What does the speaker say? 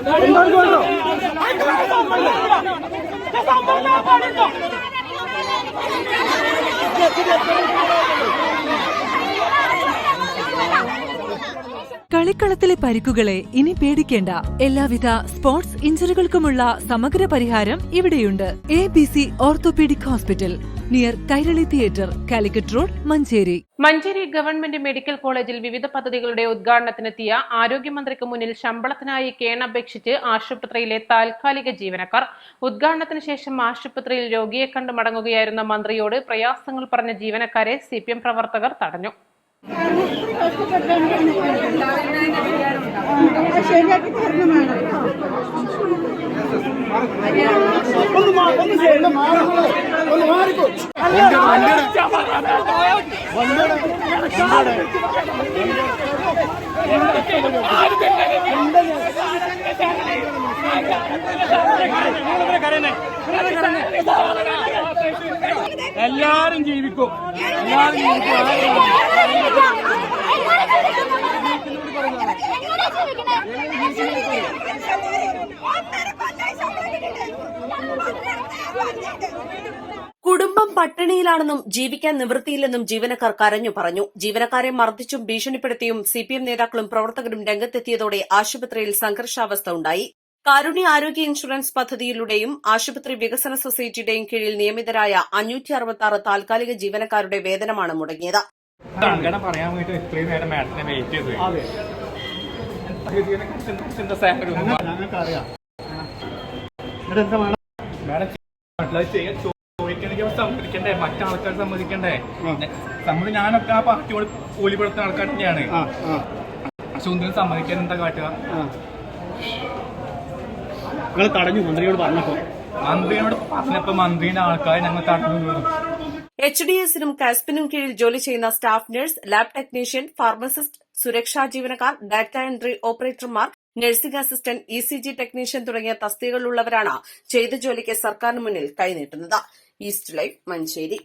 ഉണ്ടാക്കി കളിക്കളത്തിലെ പരിക്കുകളെ ഇനി പേടിക്കേണ്ട. എല്ലാവിധ സ്പോർട്സ് ഇഞ്ചുറികൾക്കുമുള്ള സമഗ്ര പരിഹാരം ഇവിടെയുണ്ട്. A B C orthopaedic hospital near Kairali theatre Calicut road Manjeri. Manjeri government medical കോളേജിൽ വിവിധ പദ്ധതികളുടെ ഉദ്ഘാടനത്തിനെത്തിയ ആരോഗ്യമന്ത്രിക്ക് മുന്നിൽ ശമ്പളത്തിനായി കേണപേക്ഷിച്ച് ആശുപത്രിയിലെ താൽക്കാലിക ജീവനക്കാർ. ഉദ്ഘാടനത്തിന് ശേഷം ആശുപത്രിയിൽ രോഗിയെ കണ്ടു മടങ്ങുകയായിരുന്ന മന്ത്രിയോട് പ്രയാസങ്ങൾ പറഞ്ഞ ജീവനക്കാരെ സി പ്രവർത്തകർ തടഞ്ഞു. ശരിയാക്കി തരണമാണ് എല്ലാരും ജീവിക്കും. എല്ലാരും ജീവിക്കും. കുടുംബം പട്ടിണിയിലാണെന്നും ജീവിക്കാൻ നിവൃത്തിയില്ലെന്നും ജീവനക്കാർ കരഞ്ഞു പറഞ്ഞു. ജീവനക്കാരെ മർദ്ദിച്ചും ഭീഷണിപ്പെടുത്തിയും സിപിഎം നേതാക്കളും പ്രവർത്തകരും രംഗത്തെത്തിയതോടെ ആശുപത്രിയിൽ സംഘർഷാവസ്ഥ ഉണ്ടായി. കാരുണ്യ ആരോഗ്യ ഇൻഷുറൻസ് പദ്ധതിയിലൂടെയും ആശുപത്രി വികസന സൊസൈറ്റിയുടെയും കീഴിൽ നിയമിതരായ അഞ്ഞൂറ്റി അറുപത്തി ആറ് താൽക്കാലിക ജീവനക്കാരുടെ വേതനമാണ് മുടങ്ങിയത്. സങ്കടം പറയാൻ വേണ്ടി ഇത്രയും നേരം മാഡത്തിനെ വെയിറ്റ് ചെയ്ത് ഞങ്ങൾക്കറിയാം. സമ്മതിക്കണ്ടേ? മറ്റാൾക്കാർ സമ്മതിക്കണ്ടേ? നമ്മൾ ഞാനൊക്കെ ആ പാർട്ടിയോട് കൂലിപ്പെടുത്തുന്ന ആൾക്കാർ തന്നെയാണ്. ഒന്നിനും സമ്മതിക്കാൻ എന്താ കാട്ടുക? നിങ്ങൾ തടഞ്ഞു മന്ത്രിയോട് പറഞ്ഞപ്പോ. മന്ത്രിയോട് പറഞ്ഞപ്പോ മന്ത്രിയുടെ ആൾക്കാർ ഞങ്ങൾ തടഞ്ഞു. എച്ച് ഡി എസിനും കാസ്പിനും കീഴിൽ ജോലി ചെയ്യുന്ന staff nurse lab technician pharmacist സുരക്ഷാ ജീവനക്കാർ ഡാറ്റ എൻട്രി ഓപ്പറേറ്റർമാർ nursing assistant E C G technician തുടങ്ങിയ തസ്തികകളുള്ളവരാണ് ചെയ്ത ജോലിക്ക് സർക്കാരിന് മുന്നിൽ കൈനീട്ടുന്നത്. East live Manjeri.